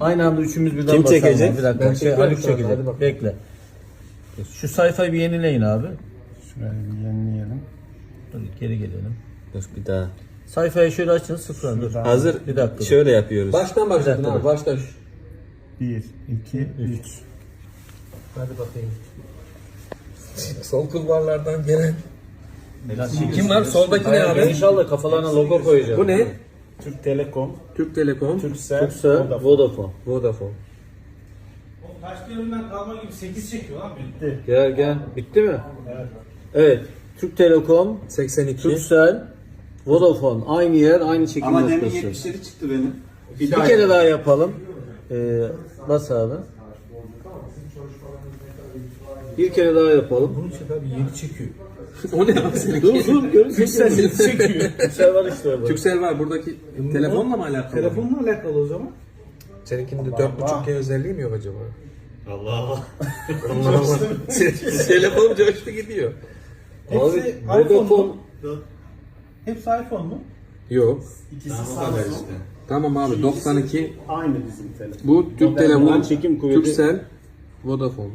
Aynı anda üçümüz birden Kim basalım. çekecek? Bir dakika. Ben şey, çekiyorum Haluk şu anda, çekecek. hadi bakalım. Bekle. Şu sayfayı bir yenileyin abi. Şurayı bir yenileyelim. Dur geri gelelim. Dur bir daha. Sayfayı şöyle açın sıfırdan dur. Hazır. Bir dakika. Şöyle yapıyoruz. Baştan başladın dakika. abi. Baştan. 1, 2, 3. Hadi bakayım. Sol kulvarlardan gelen. Kim var? Soldaki ne abi? İnşallah kafalarına logo koyacağım. Bu ne? Türk Telekom, Türk Telekom, Türksel, Türkcell, Vodafone. Vodafone. Vodafone. Taş devrinden kalma gibi 8 çekiyor lan benim. Gel gel. Bitti mi? Evet. Türk Telekom, 82. Turkcell, Vodafone. Aynı yer, aynı çekim Ama demin noktası. 77 çıktı benim. Bir kere daha yapalım. Ee, bas abi. Bir kere daha yapalım. Bunu çek abi 7 çekiyor. o ne abi seninki? Dur dur görün. Türksel 7 çekiyor. Türkcell var işte orada. Türksel var buradaki telefonla mı alakalı? Telefonla alakalı o zaman. Seninkinde 4.5G özelliği mi yok acaba? Allah Allah. Telefon coştu gidiyor. Abi Hepsi iPhone Vodafone mu? Hepsi iPhone mu? Yok. İkisi Samsung. işte. Tamam abi 92. Aynı bizim telefon. Bu Türk Telekom, çekim kuvveti. Türksel, Vodafone.